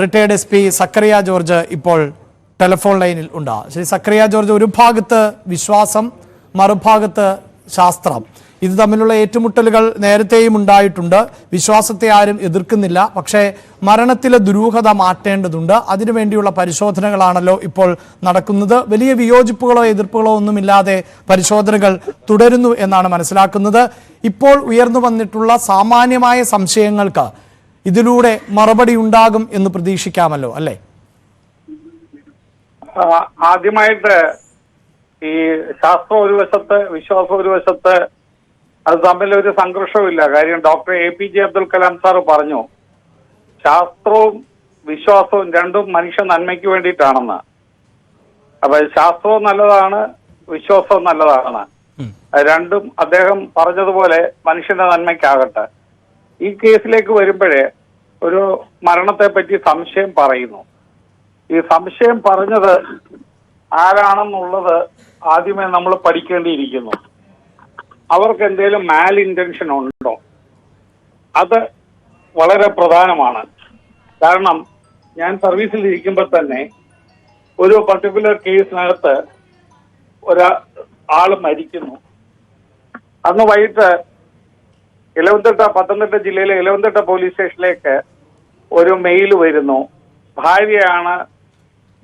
Retired S P Sakkariya George ഇപ്പോൾ telephone ലൈനിൽ ഉണ്ട്. ശ്രീ സക്കറിയ ജോർജ് ഒരു ഭാഗത്ത് വിശ്വാസം മറുഭാഗത്ത് ശാസ്ത്രം. ഇത് തമ്മിലുള്ള ഏറ്റുമുട്ടലുകൾ നേരത്തെയും ഉണ്ടായിട്ടുണ്ട്. വിശ്വാസത്തെ ആരും എതിർക്കുന്നില്ല. പക്ഷേ മരണത്തിലെ ദുരൂഹത മാറ്റേണ്ടതുണ്ട്. അതിനുവേണ്ടിയുള്ള പരിശോധനകളാണല്ലോ ഇപ്പോൾ നടക്കുന്നത്. വലിയ വിയോജിപ്പുകളോ എതിർപ്പുകളോ ഒന്നുമില്ലാതെ പരിശോധനകൾ തുടരുന്നു എന്നാണ് മനസ്സിലാക്കുന്നത്. ഇപ്പോൾ ഉയർന്നു വന്നിട്ടുള്ള സാമാന്യമായ സംശയങ്ങൾക്ക് ഇതിലൂടെ മറുപടി ഉണ്ടാകും എന്ന് പ്രതീക്ഷിക്കാമല്ലോ അല്ലേ? ആദ്യമായിട്ട് ഈ ശാസ്ത്രം ഒരു വശത്ത് വിശ്വാസം ഒരു വശത്ത് അത് തമ്മിൽ ഒരു സംഘർഷമില്ല കാര്യം doctor A P J Abdul Kalam sir പറഞ്ഞു ശാസ്ത്രവും വിശ്വാസവും രണ്ടും മനുഷ്യ നന്മയ്ക്ക് വേണ്ടിയിട്ടാണെന്ന്. അപ്പൊ ശാസ്ത്രവും നല്ലതാണ് വിശ്വാസവും നല്ലതാണ്. രണ്ടും അദ്ദേഹം പറഞ്ഞതുപോലെ മനുഷ്യന്റെ നന്മയ്ക്കാകട്ടെ. ഈ കേസിലേക്ക് വരുമ്പോഴേ ഒരു മരണത്തെ പറ്റി സംശയം പറയുന്നു. ഈ സംശയം പറഞ്ഞത് ആരാണെന്നുള്ളത് ആദ്യമേ നമ്മൾ പഠിക്കേണ്ടിയിരിക്കുന്നു. അവർക്ക് എന്തെങ്കിലും മാൽ ഇന്റൻഷൻ ഉണ്ടോ? അത് വളരെ പ്രധാനമാണ്. കാരണം ഞാൻ സർവീസിൽ ഇരിക്കുമ്പോൾ തന്നെ ഒരു പർട്ടിക്കുലർ കേസിനകത്ത് ഒരാ ആൾ മരിക്കുന്നു. അന്ന് വൈകിട്ട് ഇലവന്തിട്ട പത്തനംതിട്ട ജില്ലയിലെ ഇലവന്തിട്ട പോലീസ് സ്റ്റേഷനിലേക്ക് ഒരു മെയിൽ വരുന്നു. ഭാര്യയാണ്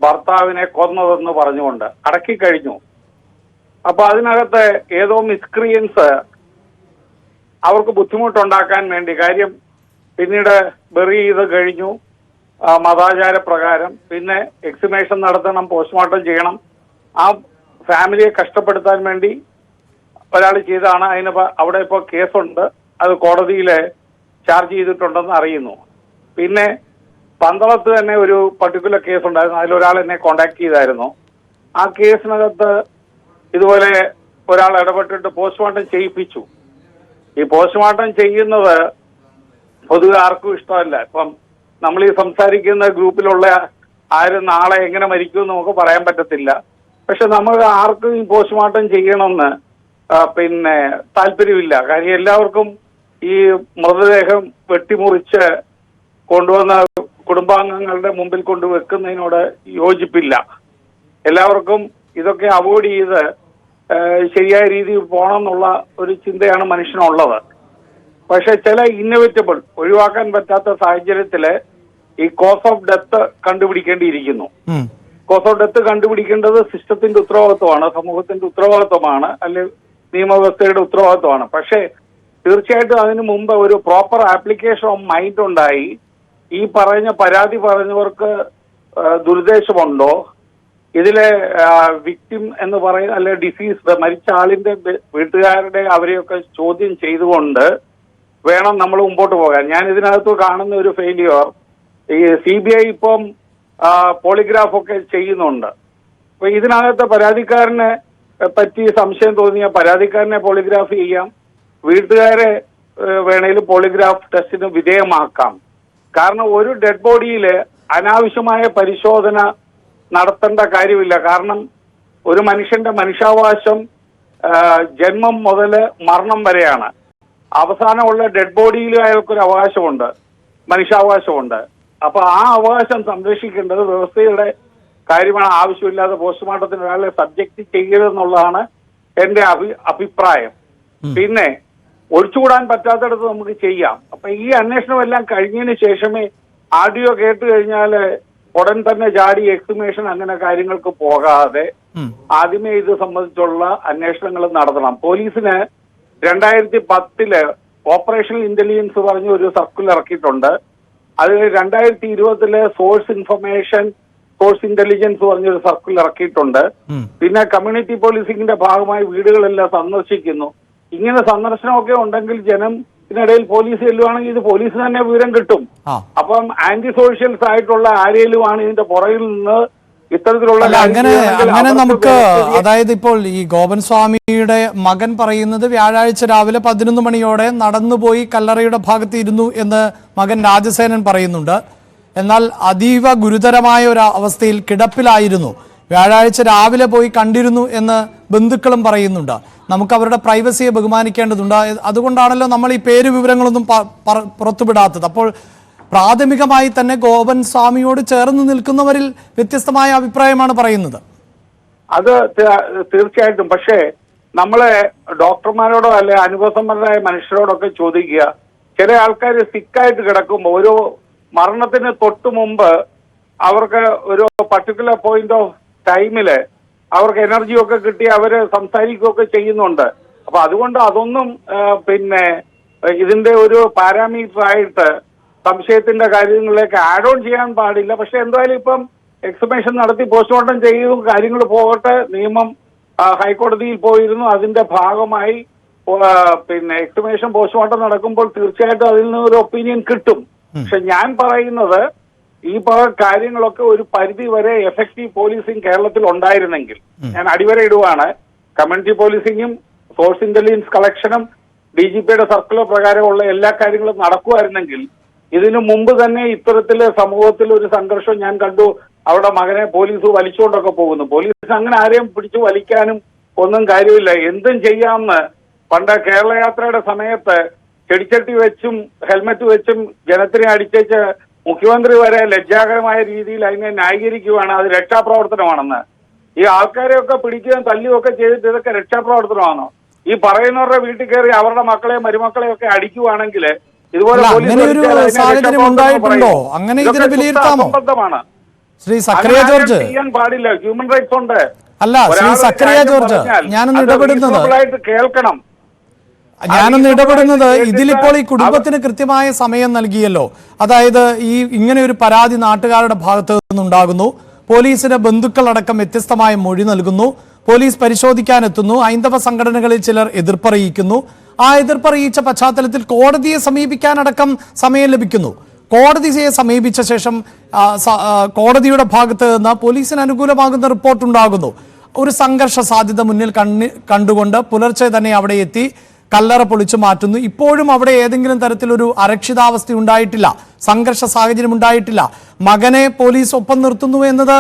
ഭർത്താവിനെ കൊന്നതെന്ന് പറഞ്ഞുകൊണ്ട് അടക്കി കഴിഞ്ഞു. അപ്പൊ അതിനകത്ത് ഏതോ മിസ്ക്രിയൻസ് അവർക്ക് ബുദ്ധിമുട്ടുണ്ടാക്കാൻ വേണ്ടി കാര്യം പിന്നീട് ബെറി ചെയ്ത് കഴിഞ്ഞു. മതാചാര പ്രകാരം പിന്നെ എക്സിമേഷൻ നടത്തണം പോസ്റ്റ്മോർട്ടം ചെയ്യണം. ആ ഫാമിലിയെ കഷ്ടപ്പെടുത്താൻ വേണ്ടി ഒരാൾ ചെയ്താണ്. അതിന് അവിടെ ഇപ്പോൾ കേസുണ്ട് അത് കോടതിയിൽ ചാർജ് ചെയ്തിട്ടുണ്ടെന്ന് അറിയുന്നു. പിന്നെ പന്തളത്ത് തന്നെ ഒരു പർട്ടിക്കുലർ കേസ് ഉണ്ടായിരുന്നു. അതിലൊരാൾ എന്നെ കോണ്ടാക്ട് ചെയ്തായിരുന്നു. ആ കേസിനകത്ത് ഇതുപോലെ ഒരാൾ ഇടപെട്ടിട്ട് പോസ്റ്റ്മോർട്ടം ചെയ്യിപ്പിച്ചു. ഈ പോസ്റ്റ്മോർട്ടം ചെയ്യുന്നത് പൊതുവെ ആർക്കും ഇഷ്ടമല്ല. ഇപ്പം നമ്മൾ ഈ സംസാരിക്കുന്ന ഗ്രൂപ്പിലുള്ള ആരും നാളെ എങ്ങനെ മരിക്കും നമുക്ക് പറയാൻ പറ്റത്തില്ല. പക്ഷെ നമ്മൾ ആർക്കും ഈ പോസ്റ്റ്മോർട്ടം ചെയ്യണമെന്ന് പിന്നെ താല്പര്യമില്ല. കാര്യം എല്ലാവർക്കും ഈ മൃതദേഹം വെട്ടിമുറിച്ച് കൊണ്ടുവന്ന കുടുംബാംഗങ്ങളുടെ മുമ്പിൽ കൊണ്ട് വെക്കുന്നതിനോട് യോജിപ്പില്ല. എല്ലാവർക്കും ഇതൊക്കെ അവോയ്ഡ് ചെയ്ത് ശരിയായ രീതിയിൽ പോകണം എന്നുള്ള ഒരു ചിന്തയാണ് മനുഷ്യനുള്ളത്. പക്ഷെ ചില ഇന്നോവേറ്റബിൾ ഒഴിവാക്കാൻ പറ്റാത്ത സാഹചര്യത്തിൽ ഈ കോസ് ഓഫ് ഡെത്ത് കണ്ടുപിടിക്കേണ്ടിയിരിക്കുന്നു. കോസ് ഓഫ് ഡെത്ത് കണ്ടുപിടിക്കേണ്ടത് സിസ്റ്റത്തിന്റെ ഉത്തരവാദിത്വമാണ് സമൂഹത്തിന്റെ ഉത്തരവാദിത്വമാണ് അല്ലെ നിയമവ്യവസ്ഥയുടെ ഉത്തരവാദിത്വമാണ്. പക്ഷേ തീർച്ചയായിട്ടും അതിനു മുമ്പ് ഒരു പ്രോപ്പർ ആപ്ലിക്കേഷൻ ഓഫ് മൈൻഡ് ഉണ്ടായി. ഈ പറഞ്ഞ പരാതി പറഞ്ഞവർക്ക് ദുരുദ്ദേശമുണ്ടോ? ഇതിലെ വിക്ടിം എന്ന് പറയുന്ന അല്ലെ ഡിസീസ് മരിച്ച ആളിന്റെ വീട്ടുകാരുടെ അവരെയൊക്കെ ചോദ്യം ചെയ്തുകൊണ്ട് വേണം നമ്മൾ മുമ്പോട്ട് പോകാൻ. ഞാൻ ഇതിനകത്ത് കാണുന്ന ഒരു ഫെയിലിയർ ഈ സി ബി ഐ ഇപ്പം പോളിഗ്രാഫ് ഒക്കെ ചെയ്യുന്നുണ്ട്. അപ്പൊ ഇതിനകത്ത് പരാതിക്കാരനെ പറ്റി സംശയം തോന്നിയ പരാതിക്കാരനെ പോളിഗ്രാഫ് ചെയ്യാം. വീട്ടുകാരെ വേണേലും പോളിഗ്രാഫ് ടെസ്റ്റിന് വിധേയമാക്കാം. കാരണം ഒരു ഡെഡ് ബോഡിയിൽ അനാവശ്യമായ പരിശോധന നടത്തേണ്ട കാര്യമില്ല. കാരണം ഒരു മനുഷ്യന്റെ മനുഷ്യാവകാശം ജന്മം മുതൽ മരണം വരെയാണ്. അവസാനമുള്ള ഡെഡ് ബോഡിയിൽ അയാൾക്കൊരു അവകാശമുണ്ട് മനുഷ്യാവകാശമുണ്ട്. അപ്പൊ ആ അവകാശം സംരക്ഷിക്കേണ്ടത് വ്യവസ്ഥയുടെ കാര്യമാണ്. ആവശ്യമില്ലാതെ പോസ്റ്റ്മോർട്ടത്തിന് ഒരാളെ സബ്ജക്ട് ചെയ്യരുതെന്നുള്ളതാണ് എന്റെ അഭി അഭിപ്രായം. പിന്നെ ഒഴിച്ചുകൂടാൻ പറ്റാത്തടത്ത് നമുക്ക് ചെയ്യാം. അപ്പൊ ഈ അന്വേഷണം എല്ലാം കഴിഞ്ഞതിന് ശേഷമേ ആഡിയോ കേട്ട് കഴിഞ്ഞാൽ ഉടൻ തന്നെ ജാടി എക്സിമേഷൻ അങ്ങനെ കാര്യങ്ങൾക്ക് പോകാതെ. ആദ്യമേ ഇത് സംബന്ധിച്ചുള്ള അന്വേഷണങ്ങൾ നടത്തണം. പോലീസിന് രണ്ടായിരത്തി പത്തിൽ ഓപ്പറേഷൻ ഇന്റലിജൻസ് പറഞ്ഞ ഒരു സർക്കുലർ ഇറക്കിയിട്ടുണ്ട്. അത് രണ്ടായിരത്തി ഇരുപതിൽ സോഴ്സ് ഇൻഫർമേഷൻ സോഴ്സ് ഇന്റലിജൻസ് പറഞ്ഞൊരു സർക്കുലർ ഇറക്കിയിട്ടുണ്ട്. പിന്നെ കമ്മ്യൂണിറ്റി പോലീസിംഗിന്റെ ഭാഗമായി വീടുകളെല്ലാം സന്ദർശിക്കുന്നു. ഇങ്ങനെ സന്ദർശനമൊക്കെ ഉണ്ടെങ്കിൽ ജനം ഇതിനിടയിൽ പോലീസ് ചെല്ലുവാണെങ്കിൽ ഇത് പോലീസ് തന്നെ വിവരം കിട്ടും. അപ്പം ആന്റി സോഷ്യൽസ് ആയിട്ടുള്ള ആരെയിലുമാണ് ഇതിന്റെ പുറകിൽ നിന്ന് ഇത്തരത്തിലുള്ള അങ്ങനെ അങ്ങനെ നമുക്ക് അതായത് ഇപ്പോൾ ഈ ഗോപൻ സ്വാമിയുടെ മകൻ പറയുന്നത് വ്യാഴാഴ്ച രാവിലെ പതിനൊന്ന് മണിയോടെ നടന്നുപോയി കല്ലറയുടെ ഭാഗത്ത് ഇരുന്നു എന്ന് മകൻ രാജസേനൻ പറയുന്നുണ്ട്. എന്നാൽ അതീവ ഗുരുതരമായ ഒരു അവസ്ഥയിൽ കിടപ്പിലായിരുന്നു. വ്യാഴാഴ്ച രാവിലെ പോയി കണ്ടിരുന്നു എന്ന് ബന്ധുക്കളും പറയുന്നുണ്ട്. നമുക്ക് അവരുടെ പ്രൈവസിയെ ബഹുമാനിക്കേണ്ടതുണ്ട്. അതുകൊണ്ടാണല്ലോ നമ്മൾ ഈ പേര് വിവരങ്ങളൊന്നും പുറത്തുവിടാത്തത്. അപ്പോൾ പ്രാഥമികമായി തന്നെ ഗോപൻ സ്വാമിയോട് ചേർന്ന് നിൽക്കുന്നവരിൽ വ്യത്യസ്തമായ അഭിപ്രായമാണ് പറയുന്നത്. അത് തീർച്ചയായിട്ടും. പക്ഷേ നമ്മളെ ഡോക്ടർമാരോടോ അല്ലെ അനുഭവസമ്പന്നരായ മനുഷ്യരോടൊക്കെ ചോദിക്കുക ചില ആൾക്കാർ സിക്കായിട്ട് കിടക്കുമ്പോൾ ഓരോ മരണത്തിന് തൊട്ട് മുമ്പ് അവർക്ക് ഒരു പർട്ടിക്കുലർ പോയിന്റ് ഓഫ് ടൈമിൽ അവർക്ക് എനർജിയൊക്കെ കിട്ടി അവർ സംസാരിക്കുകയൊക്കെ ചെയ്യുന്നുണ്ട്. അപ്പൊ അതുകൊണ്ട് അതൊന്നും പിന്നെ ഇതിന്റെ ഒരു പാരാമീറ്റർ ആയിട്ട് സംശയത്തിന്റെ കാര്യങ്ങളിലേക്ക് ആഡ് ഓൺ ചെയ്യാൻ പാടില്ല. പക്ഷെ എന്തായാലും ഇപ്പം എക്സിബിഷൻ നടത്തി പോസ്റ്റ്മോർട്ടം ചെയ്യും കാര്യങ്ങൾ പോകട്ടെ നിയമം ഹൈക്കോടതിയിൽ പോയിരുന്നു. അതിന്റെ ഭാഗമായി പിന്നെ എക്സിബിഷൻ പോസ്റ്റ്മോർട്ടം നടക്കുമ്പോൾ തീർച്ചയായിട്ടും അതിൽ നിന്ന് ഒരു ഒപ്പീനിയൻ കിട്ടും പക്ഷെ ഞാൻ പറയുന്നത് ഈ കാര്യങ്ങളൊക്കെ ഒരു പരിധി വരെ എഫക്റ്റീവ് പോലീസിംഗ് കേരളത്തിൽ ഉണ്ടായിരുന്നെങ്കിൽ ഞാൻ അടിവര ഇടുവാണ്. കമ്മ്യൂണിറ്റി പോലീസിംഗും സോഴ്സ് ഇന്റലിജൻസ് കളക്ഷനും ഡി ജി പിയുടെ സർക്കുലർ പ്രകാരമുള്ള എല്ലാ കാര്യങ്ങളും നടക്കുമായിരുന്നെങ്കിൽ ഇതിനു മുമ്പ് തന്നെ ഇത്തരത്തിൽ സമൂഹത്തിൽ ഒരു സംഘർഷം ഞാൻ കണ്ടു. അവിടെ മകനെ പോലീസ് വലിച്ചുകൊണ്ടൊക്കെ പോകുന്നു. പോലീസ് അങ്ങനെ ആരെയും പിടിച്ചു വലിക്കാനും ഒന്നും കാര്യമില്ല. എന്തും ചെയ്യാമെന്ന് പണ്ട് കേരള യാത്രയുടെ സമയത്ത് ചെടിച്ചട്ടി വെച്ചും ഹെൽമെറ്റ് വെച്ചും ജനത്തിനെ അടിച്ചേച്ച് മുഖ്യമന്ത്രി വരെ ലജ്ജാകരമായ രീതിയിൽ അതിനെ ന്യായീകരിക്കുകയാണ് അത് രക്ഷാപ്രവർത്തനമാണെന്ന്. ഈ ആൾക്കാരെയൊക്കെ പിടിക്കുകയും തല്ലുകയും ഒക്കെ ചെയ്തിട്ട് ഇതൊക്കെ രക്ഷാപ്രവർത്തനമാണോ? ഈ പറയുന്നവരുടെ വീട്ടിൽ കയറി അവരുടെ മക്കളെയും മരുമക്കളെയും ഒക്കെ അടിക്കുവാണെങ്കിൽ ഇതുപോലെ? ശ്രീ അങ്ങനെ സക്രിയ ആരും ജോർജ്. ചെയ്യാൻ പാടില്ല. ഹ്യൂമൻ റൈറ്റ്സ് ഉണ്ട്. അല്ല, ശ്രീ ജോർജ്, ഞാനൊന്ന് ഇടപെടുന്നത് കേൾക്കണം. ഞാനൊന്ന് ഇടപെടുന്നത് ഇതിലിപ്പോൾ ഈ കുടുംബത്തിന് കൃത്യമായ സമയം നൽകിയല്ലോ. അതായത് ഈ ഇങ്ങനെ ഒരു പരാതി നാട്ടുകാരുടെ ഭാഗത്ത് നിന്നുണ്ടാകുന്നു. പോലീസിന് ബന്ധുക്കളടക്കം വ്യത്യസ്തമായ മൊഴി നൽകുന്നു. പോലീസ് പരിശോധിക്കാനെത്തുന്നു. ഹൈന്ദവ സംഘടനകളിൽ ചിലർ എതിർപ്പറിയിക്കുന്നു. ആ എതിർപ്പറിയിച്ച പശ്ചാത്തലത്തിൽ കോടതിയെ സമീപിക്കാനടക്കം സമയം ലഭിക്കുന്നു. കോടതിയെ സമീപിച്ച ശേഷം കോടതിയുടെ ഭാഗത്ത് നിന്ന് പോലീസിന് അനുകൂലമാകുന്ന റിപ്പോർട്ട് ഉണ്ടാകുന്നു ഒരു സംഘർഷ സാധ്യത മുന്നിൽ കണ്ണി കണ്ടുകൊണ്ട് പുലർച്ചെ തന്നെ അവിടെ എത്തി. കല്ലറ പൊളിച്ചു മാറ്റുന്നു. ഇപ്പോഴും അവിടെ ഏതെങ്കിലും തരത്തിലൊരു അരക്ഷിതാവസ്ഥ ഉണ്ടായിട്ടില്ല. സംഘർഷ സാഹചര്യം ഉണ്ടായിട്ടില്ല. മകനെ പോലീസ് ഒപ്പം നിർത്തുന്നു എന്നത്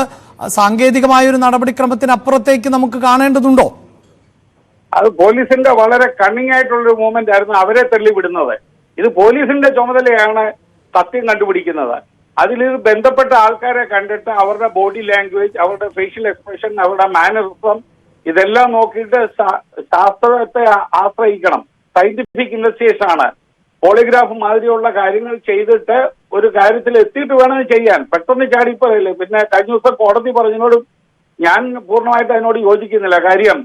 സാങ്കേതികമായ ഒരു നടപടിക്രമത്തിന് അപ്പുറത്തേക്ക് നമുക്ക് കാണേണ്ടതുണ്ടോ? അത് പോലീസിന്റെ വളരെ കണ്ണിങ് ആയിട്ടുള്ളൊരു മൂവ്മെന്റ് ആയിരുന്നു അവരെ തള്ളിവിടുന്നത്. ഇത് പോലീസിന്റെ ചുമതലയാണ് സത്യം കണ്ടുപിടിക്കുന്നത്. അതിൽ ബന്ധപ്പെട്ട ആൾക്കാരെ കണ്ടിട്ട് അവരുടെ ബോഡി ലാംഗ്വേജ് അവരുടെ ഫേഷ്യൽ എക്സ്പ്രഷൻ അവരുടെ മാനറിസം ഇതെല്ലാം നോക്കിയിട്ട് ശാസ്ത്രത്തെ ആശ്രയിക്കണം. സയന്റിഫിക് ഇൻവെസ്റ്റിഗേഷൻ ആണ്. പോളിഗ്രാഫ് മാതിരിയുള്ള കാര്യങ്ങൾ ചെയ്തിട്ട് ഒരു കാര്യത്തിൽ എത്തിയിട്ട് വേണം ചെയ്യാൻ. പെട്ടെന്ന് ചാടിപ്പോയല്ലേ? പിന്നെ കഴിഞ്ഞ ദിവസം കോടതി പറഞ്ഞതിനോടും ഞാൻ പൂർണമായിട്ട് അതിനോട് യോജിക്കുന്നില്ല. കാര്യം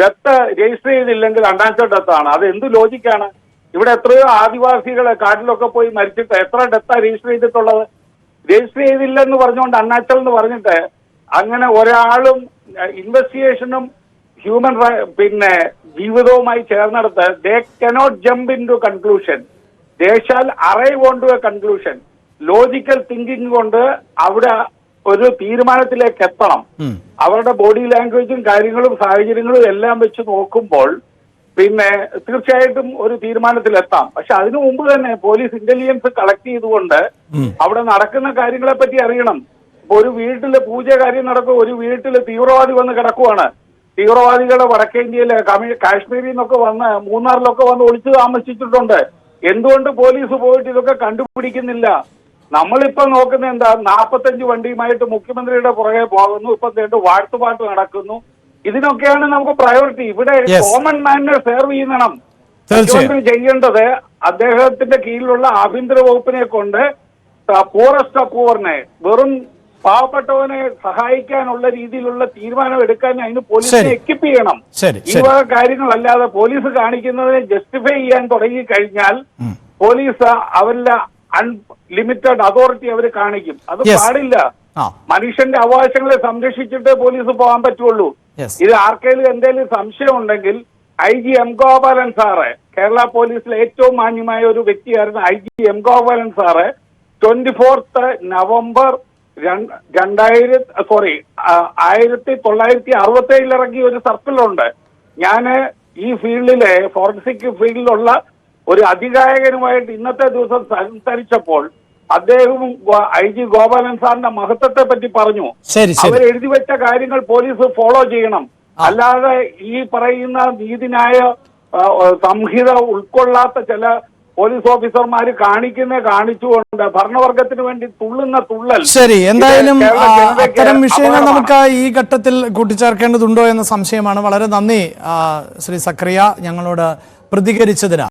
ഡെത്ത് രജിസ്റ്റർ ചെയ്തില്ലെങ്കിൽ അൺആൻസർ ഡെത്താണ് അത് എന്ത് ലോജിക്കാണ് ഇവിടെ എത്രയോ ആദിവാസികൾ കാട്ടിലൊക്കെ പോയി മരിച്ചിട്ട് എത്ര ഡെത്താണ് രജിസ്റ്റർ ചെയ്തിട്ടുള്ളത്? രജിസ്റ്റർ ചെയ്തില്ലെന്ന് പറഞ്ഞുകൊണ്ട് അണ്ണാച്ചൽ എന്ന് പറഞ്ഞിട്ട് അങ്ങനെ ഒരാളും ഇൻവെസ്റ്റിഗേഷനും ഹ്യൂമൻ പിന്നെ ജീവിതവുമായി ചേർന്നെടുത്ത് they cannot jump into conclusion they shall arrive on to a conclusion logical thinking കൊണ്ട് അവിടെ ഒരു തീരുമാനത്തിലേക്ക് എത്തണം. അവരുടെ ബോഡി ലാംഗ്വേജും കാര്യങ്ങളും സാഹചര്യങ്ങളും എല്ലാം വെച്ച് നോക്കുമ്പോൾ പിന്നെ തീർച്ചയായിട്ടും ഒരു തീരുമാനത്തിലെത്താം പക്ഷെ അതിനു മുമ്പ് തന്നെ പോലീസ് ഇന്റലിജൻസ് കളക്ട് ചെയ്തുകൊണ്ട് അവിടെ നടക്കുന്ന കാര്യങ്ങളെ പറ്റി അറിയണം. ഒരു വീട്ടിൽ പൂജ കാര്യം നടക്കും ഒരു വീട്ടിൽ തീവ്രവാദി വന്ന് കിടക്കുവാണ്. തീവ്രവാദികളെ വടക്കേ ഇന്ത്യയിൽ കാശ്മീരിൽ നിന്നൊക്കെ വന്ന് മൂന്നാറിലൊക്കെ വന്ന് ഒളിച്ചു താമസിച്ചിട്ടുണ്ട്. എന്തുകൊണ്ട് പോലീസ് പോയിട്ട് ഇതൊക്കെ കണ്ടുപിടിക്കുന്നില്ല? നമ്മളിപ്പോ നോക്കുന്ന എന്താ നാപ്പത്തഞ്ച് വണ്ടിയുമായിട്ട് മുഖ്യമന്ത്രിയുടെ പുറകെ പോകുന്നു ഇപ്പൊ രണ്ട് വാഴ്ത്തുപാട്ട് നടക്കുന്നു. ഇതിനൊക്കെയാണ് നമുക്ക് പ്രയോറിറ്റി ഇവിടെ കോമൺ മാനിനെ സെർവ് ചെയ്യണം. മുഖ്യമന്ത്രി ചെയ്യേണ്ടത് അദ്ദേഹത്തിന്റെ കീഴിലുള്ള ആഭ്യന്തര വകുപ്പിനെ കൊണ്ട് പൂറസ്റ്റ് പൂറിനെ വെറും പാവപ്പെട്ടവനെ സഹായിക്കാനുള്ള രീതിയിലുള്ള തീരുമാനം എടുക്കാൻ അതിന് പോലീസിനെ. എക്വിപ്പ് ചെയ്യണം. ഈ വക കാര്യങ്ങളല്ലാതെ പോലീസ് കാണിക്കുന്നതിനെ ജസ്റ്റിഫൈ ചെയ്യാൻ തുടങ്ങി കഴിഞ്ഞാൽ പോലീസ് അവരുടെ അൺലിമിറ്റഡ് അതോറിറ്റി അവർ കാണിക്കും. അത് പാടില്ല. മനുഷ്യന്റെ അവകാശങ്ങളെ സംരക്ഷിച്ചിട്ട് പോലീസ് പോകാൻ പറ്റുള്ളൂ. ഇത് ആർക്കെങ്കിലും എന്തെങ്കിലും സംശയം ഉണ്ടെങ്കിൽ I G M Gopalan sir Kerala പോലീസിലെ ഏറ്റവും മാന്യമായ ഒരു വ്യക്തിയായിരുന്നു I G M Gopalan sir twenty fourth November രണ്ട്- രണ്ടായിരത്തി സോറി ആയിരത്തി തൊള്ളായിരത്തി അറുപത്തി ഏഴിൽ ഇറങ്ങിയ ഒരു സർക്കിളുണ്ട്. ഞാൻ ഈ ഫീൽഡിലെ ഫോറൻസിക് ഫീൽഡിലുള്ള ഒരു അധികായകനുമായിട്ട് ഇന്നത്തെ ദിവസം സംസാരിച്ചപ്പോൾ അദ്ദേഹവും ഐ ജി ഗോപാലൻ സാറിന്റെ മഹത്വത്തെ പറ്റി പറഞ്ഞു. അവർ എഴുതി വെച്ച കാര്യങ്ങൾ പോലീസ് ഫോളോ ചെയ്യണം. അല്ലാതെ ഈ പറയുന്ന നീതിന്യായ സംഹിത ഉൾക്കൊള്ളാത്ത ചില പോലീസ് ഓഫീസർമാർ കാണിക്കുന്ന കാണിച്ചുകൊണ്ട് ഭരണവർഗത്തിന് വേണ്ടി തുള്ളുന്ന തുള്ളൽ. ശരി എന്തായാലും അത്തരം വിഷയങ്ങൾ നമുക്ക് ഈ ഘട്ടത്തിൽ കൂട്ടിച്ചേർക്കേണ്ടതുണ്ടോ എന്ന സംശയമാണ്. വളരെ നന്ദി ശ്രീ സക്രിയ ഞങ്ങളോട് പ്രതികരിച്ചതിന്.